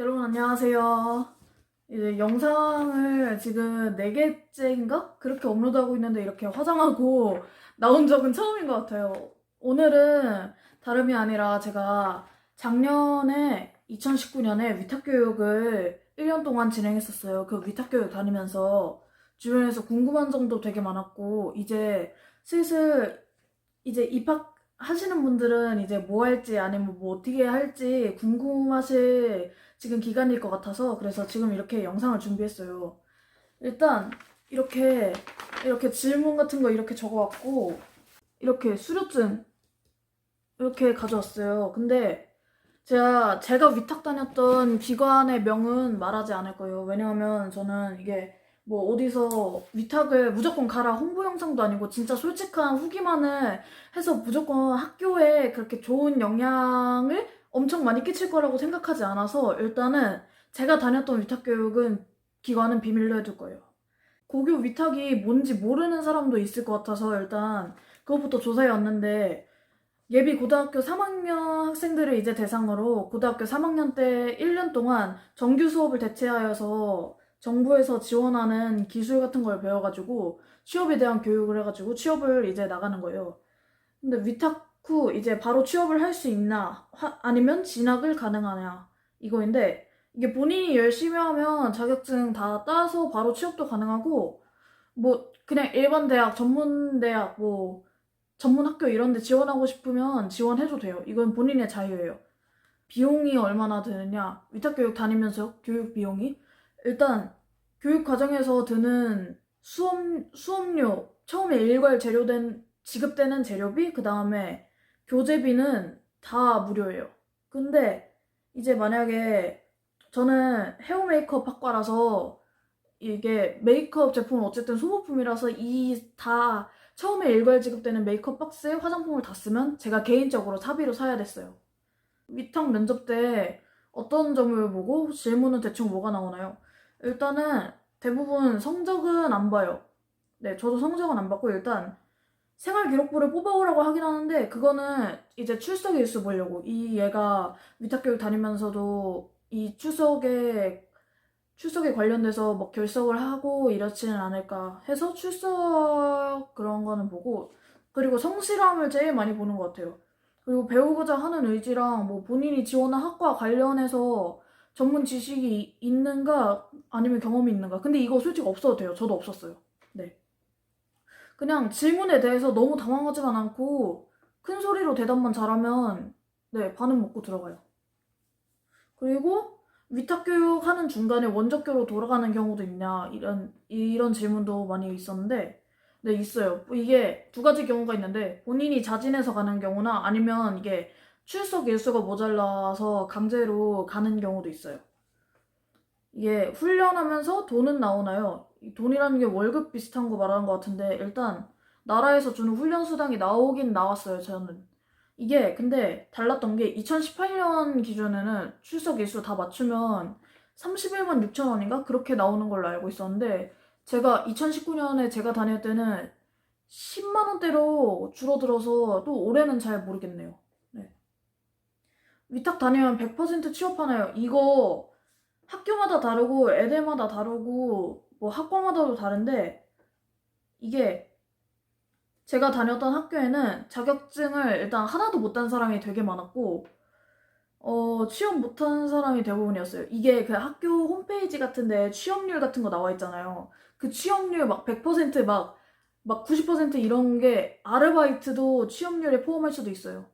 여러분 안녕하세요. 이제 영상을 지금 4개째인가? 그렇게 업로드하고 있는데 이렇게 화장하고 나온 적은 처음인 것 같아요. 오늘은 다름이 아니라 제가 작년에 2019년에 위탁교육을 1년 동안 진행했었어요. 그 위탁교육 다니면서 주변에서 궁금한 점도 되게 많았고 이제 슬슬 이제 입학 하시는 분들은 이제 뭐 할지 아니면 뭐 어떻게 할지 궁금하실 지금 기간일 것 같아서 그래서 지금 이렇게 영상을 준비했어요. 일단 이렇게 이렇게 질문 같은 거 이렇게 적어왔고 이렇게 수료증 이렇게 가져왔어요. 근데 제가 제가 위탁 다녔던 기관의 명은 말하지 않을 거예요. 왜냐하면 저는 이게 뭐 어디서 위탁을 무조건 가라 홍보 영상도 아니고 진짜 솔직한 후기만을 해서 무조건 학교에 그렇게 좋은 영향을 엄청 많이 끼칠 거라고 생각하지 않아서 일단은 제가 다녔던 위탁 교육은 기관은 비밀로 해둘 거예요. 고교 위탁이 뭔지 모르는 사람도 있을 것 같아서 일단 그것부터 조사해 왔는데 예비 고등학교 3학년 학생들을 이제 대상으로 고등학교 3학년 때 1년 동안 정규 수업을 대체하여서 정부에서 지원하는 기술 같은 걸 배워가지고 취업에 대한 교육을 해가지고 취업을 이제 나가는 거예요. 근데 위탁 후 이제 바로 취업을 할 수 있나 하- 아니면 진학을 가능하냐 이거인데 이게 본인이 열심히 하면 자격증 다 따서 바로 취업도 가능하고 뭐 그냥 일반 대학, 전문 대학 뭐 전문 학교 이런 데 지원하고 싶으면 지원해도 돼요. 이건 본인의 자유예요. 비용이 얼마나 드느냐? 위탁 교육 다니면서 교육 비용이 일단 교육 과정에서 드는 수업 수업료 처음에 일괄 재료된 지급되는 재료비 그 다음에 교재비는 다 무료예요. 근데 이제 만약에 저는 헤어 메이크업 학과라서 이게 메이크업 제품은 어쨌든 소모품이라서 이 다 처음에 일괄 지급되는 메이크업 박스에 화장품을 다 쓰면 제가 개인적으로 사비로 사야 됐어요. 위탁 면접 때 어떤 점을 보고 질문은 대충 뭐가 나오나요? 일단은 대부분 성적은 안 봐요. 네, 저도 성적은 안 받고 일단 생활 기록부를 뽑아오라고 하긴 하는데 그거는 이제 출석 일수 보려고 이 얘가 위탁교육 다니면서도 이 출석에 출석에 관련돼서 뭐 결석을 하고 이렇지는 않을까 해서 출석 그런 거는 보고 그리고 성실함을 제일 많이 보는 것 같아요. 그리고 배우고자 하는 의지랑 뭐 본인이 지원한 학과 관련해서 전문 지식이 있는가 아니면 경험이 있는가. 근데 이거 솔직히 없어도 돼요. 저도 없었어요. 네. 그냥 질문에 대해서 너무 당황하지만 않고 큰 소리로 대답만 잘하면 네, 반은 먹고 들어가요. 그리고 위탁교육 하는 중간에 원적교로 돌아가는 경우도 있냐 이런 이런 질문도 많이 있었는데 네 있어요. 이게 두 가지 경우가 있는데 본인이 자진해서 가는 경우나 아니면 이게 출석 일수가 모자라서 강제로 가는 경우도 있어요. 이게 훈련하면서 돈은 나오나요? 이 돈이라는 게 월급 비슷한 거 말하는 것 같은데 일단 나라에서 주는 훈련 수당이 나오긴 나왔어요 저는 이게 근데 달랐던 게 2018년 기준에는 출석 일수 다 맞추면 31만 6천 원인가 그렇게 나오는 걸로 알고 있었는데 제가 2019년에 제가 다닐 때는 10만 원대로 줄어들어서 또 올해는 잘 모르겠네요. 네. 위탁 다니면 100% 취업하나요? 이거 학교마다 다르고 애들마다 다르고 뭐 학과마다도 다른데 이게 제가 다녔던 학교에는 자격증을 일단 하나도 못 딴 사람이 되게 많았고 어 취업 못한 사람이 대부분이었어요. 이게 그 학교 홈페이지 같은데 취업률 같은 거 나와 있잖아요. 그 취업률 막 100%막 막 90% 이런 게 아르바이트도 취업률에 포함할 수도 있어요.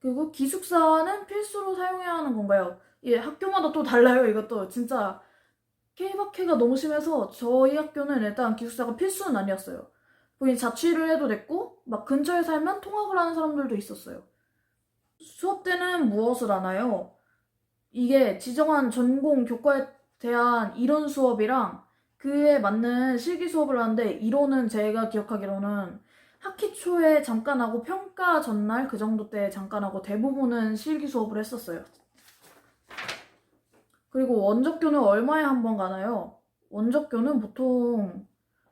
그리고 기숙사는 필수로 사용해야 하는 건가요? 예, 학교마다 또 달라요, 이것도. 진짜 케이박해가 너무 심해서 저희 학교는 일단 기숙사가 필수는 아니었어요. 본인 자취를 해도 됐고, 막 근처에 살면 통학을 하는 사람들도 있었어요. 수업 때는 무엇을 하나요? 이게 지정한 전공 교과에 대한 이론 수업이랑 그에 맞는 실기 수업을 하는데 이론은 제가 기억하기로는 학기 초에 잠깐 하고 평가 전날 그 정도 때 잠깐 하고 대부분은 실기 수업을 했었어요. 그리고 원적교는 얼마에 한 번 가나요? 원적교는 보통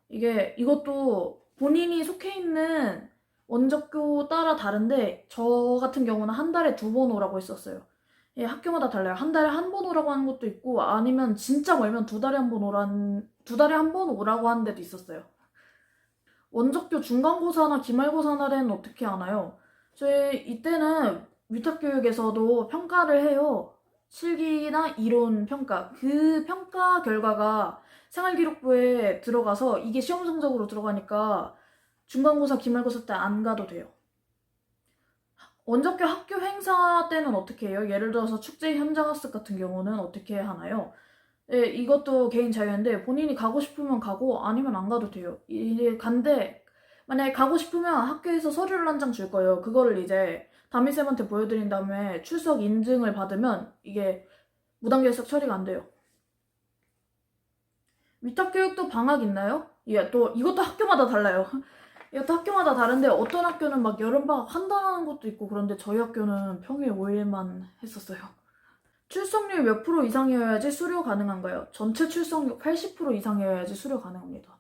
이게 이것도 본인이 속해 있는 원적교 따라 다른데 저 같은 경우는 한 달에 두 번 오라고 했었어요. 예, 학교마다 달라요. 한 달에 한 번 오라고 하는 것도 있고 아니면 진짜 멀면 두 달에 한 번 오란 두 달에 한 번 오라고 하는 데도 있었어요. 원적교 중간고사나 기말고사 날에는 어떻게 하나요? 저희 이때는 위탁교육에서도 평가를 해요. 실기나 이론 평가. 그 평가 결과가 생활기록부에 들어가서 이게 시험 성적으로 들어가니까 중간고사, 기말고사 때 안 가도 돼요. 원적교 학교 행사 때는 어떻게 해요? 예를 들어서 축제 현장 학습 같은 경우는 어떻게 하나요? 예, 이것도 개인 자유인데 본인이 가고 싶으면 가고 아니면 안 가도 돼요. 이게 간데 만약에 가고 싶으면 학교에서 서류를 한 장 줄 거예요. 그거를 이제 담임쌤한테 보여드린 다음에 출석 인증을 받으면 이게 무단결석 처리가 안 돼요. 위탁교육도 방학 있나요? 예, 또 이것도 학교마다 달라요. 이것도 학교마다 다른데 어떤 학교는 막 여름방학 한달 하는 것도 있고 그런데 저희 학교는 평일 5일만 했었어요. 출석률 몇 프로 이상이어야지 수료 가능한가요? 전체 출석률 80% 이상이어야지 수료 가능합니다.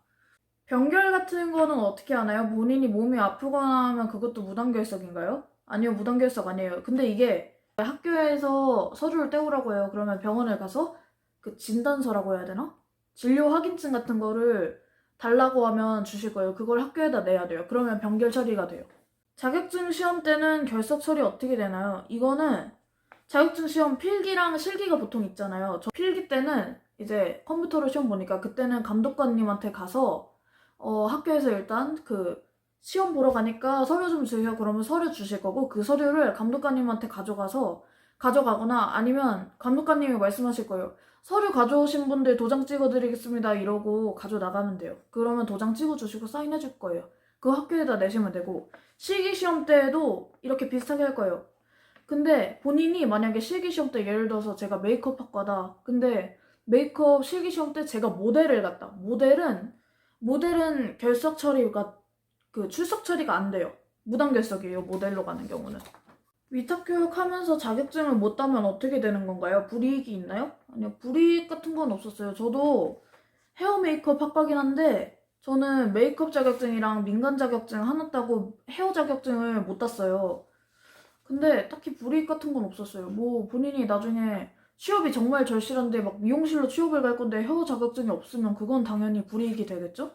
병결 같은 거는 어떻게 하나요? 본인이 몸이 아프거나 하면 그것도 무단결석인가요? 아니요, 무단결석 아니에요. 근데 이게 학교에서 서류를 떼오라고 해요. 그러면 병원을 가서 그 진단서라고 해야 되나? 진료 확인증 같은 거를 달라고 하면 주실 거예요. 그걸 학교에다 내야 돼요. 그러면 병결 처리가 돼요. 자격증 시험 때는 결석 처리 어떻게 되나요? 이거는 자격증 시험 필기랑 실기가 보통 있잖아요. 저 필기 때는 이제 컴퓨터로 시험 보니까 그때는 감독관님한테 가서 어, 학교에서 일단 그 시험 보러 가니까 서류 좀 주세요. 그러면 서류 주실 거고 그 서류를 감독관님한테 가져가서 가져가거나 아니면 감독관님이 말씀하실 거예요. 서류 가져오신 분들 도장 찍어드리겠습니다. 이러고 가져 나가면 돼요. 그러면 도장 찍어주시고 사인해 줄 거예요. 그 학교에다 내시면 되고 실기 시험 때도 이렇게 비슷하게 할 거예요. 근데 본인이 만약에 실기 시험 때 예를 들어서 제가 메이크업 학과다. 근데 메이크업 실기 시험 때 제가 모델을 갔다. 모델은 모델은 결석 처리가 그 출석 처리가 안 돼요. 무단 결석이에요. 모델로 가는 경우는. 위탁 교육하면서 자격증을 못 따면 어떻게 되는 건가요? 불이익이 있나요? 아니요, 불이익 같은 건 없었어요. 저도 헤어 메이크업 학과긴 한데 저는 메이크업 자격증이랑 민간 자격증 하나 따고 헤어 자격증을 못 땄어요. 근데 딱히 불이익 같은 건 없었어요. 뭐 본인이 나중에 취업이 정말 절실한데 막 미용실로 취업을 갈 건데 헤어 자격증이 없으면 그건 당연히 불이익이 되겠죠?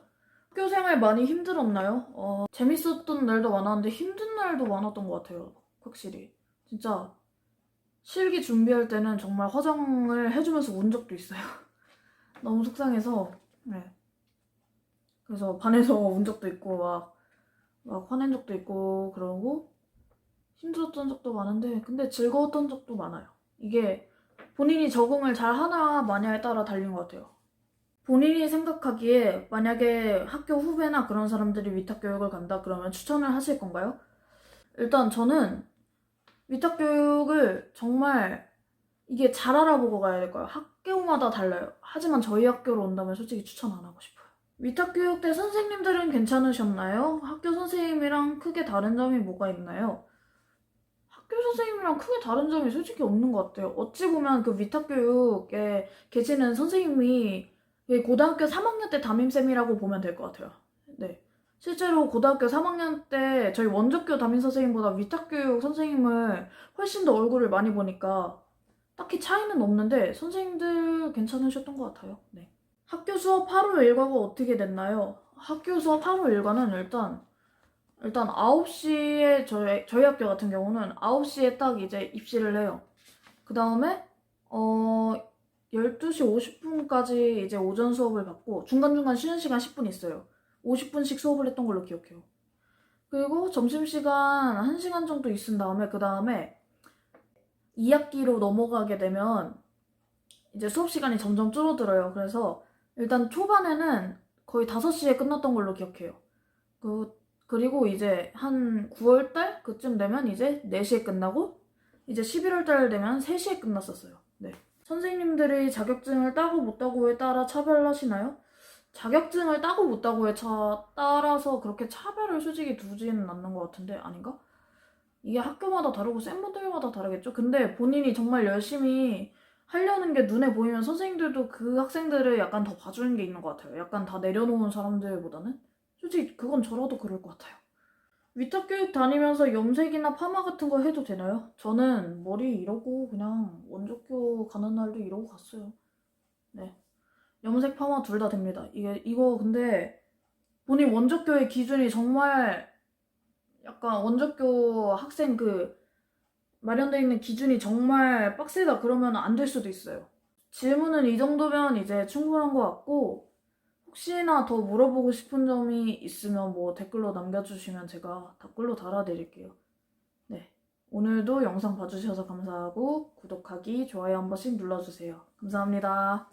학교 생활 많이 힘들었나요? 어, 재밌었던 날도 많았는데 힘든 날도 많았던 것 같아요. 확실히. 진짜 실기 준비할 때는 정말 화장을 해주면서 운 적도 있어요. 너무 속상해서. 네. 그래서 반에서 운 적도 있고 막, 막 화낸 적도 있고 그러고 힘들었던 적도 많은데 근데 즐거웠던 적도 많아요. 이게 본인이 적응을 잘 하나 마냐에 따라 달린 것 같아요. 본인이 생각하기에 만약에 학교 후배나 그런 사람들이 위탁교육을 간다 그러면 추천을 하실 건가요? 일단 저는 위탁교육을 정말 이게 잘 알아보고 가야 될 거예요. 학교마다 달라요. 하지만 저희 학교로 온다면 솔직히 추천 안 하고 싶어요. 위탁교육 때 선생님들은 괜찮으셨나요? 학교 선생님이랑 크게 다른 점이 뭐가 있나요? 학교 선생님이랑 크게 다른 점이 솔직히 없는 것 같아요. 어찌 보면 그 위탁교육에 계시는 선생님이 고등학교 3학년 때 담임쌤이라고 보면 될 것 같아요. 네. 실제로 고등학교 3학년 때 저희 원적교 담임 선생님보다 위탁교육 선생님을 훨씬 더 얼굴을 많이 보니까 딱히 차이는 없는데 선생님들 괜찮으셨던 것 같아요. 네. 학교 수업 하루 일과가 어떻게 됐나요? 학교 수업 하루 일과는 일단 일단 9시에 저희, 저희 학교 같은 경우는 9시에 딱 이제 입시를 해요. 그 다음에 어 12시 50분까지 이제 오전 수업을 받고 중간중간 쉬는 시간 10분 있어요. 50분씩 수업을 했던 걸로 기억해요. 그리고 점심시간 1시간 정도 있은 다음에 그 다음에 2학기로 넘어가게 되면 이제 수업 시간이 점점 줄어들어요. 그래서 일단 초반에는 거의 5시에 끝났던 걸로 기억해요. 그, 그리고 이제 한 9월달 그쯤 되면 이제 4시에 끝나고 이제 11월달 되면 3시에 끝났었어요. 네. 선생님들이 자격증을 따고 못 따고에 따라 차별하시나요? 자격증을 따고 못 따고에 차, 따라서 그렇게 차별을 솔직히 두지는 않는 것 같은데 아닌가? 이게 학교마다 다르고 쌤분들마다 다르겠죠? 근데 본인이 정말 열심히 하려는 게 눈에 보이면 선생님들도 그 학생들을 약간 더 봐주는 게 있는 것 같아요. 약간 다 내려놓은 사람들보다는 솔직히 그건 저라도 그럴 것 같아요. 위탁 교육 다니면서 염색이나 파마 같은 거 해도 되나요? 저는 머리 이러고 그냥 원조교 가는 날도 이러고 갔어요. 네. 염색 파마 둘 다 됩니다. 이게 이거 근데 본인 원조교의 기준이 정말 약간 원조교 학생 그 마련되어 있는 기준이 정말 빡세다 그러면 안 될 수도 있어요. 질문은 이 정도면 이제 충분한 것 같고 혹시나 더 물어보고 싶은 점이 있으면 뭐 댓글로 남겨주시면 제가 댓글로 달아드릴게요. 네. 오늘도 영상 봐주셔서 감사하고 구독하기, 좋아요 한 번씩 눌러주세요. 감사합니다.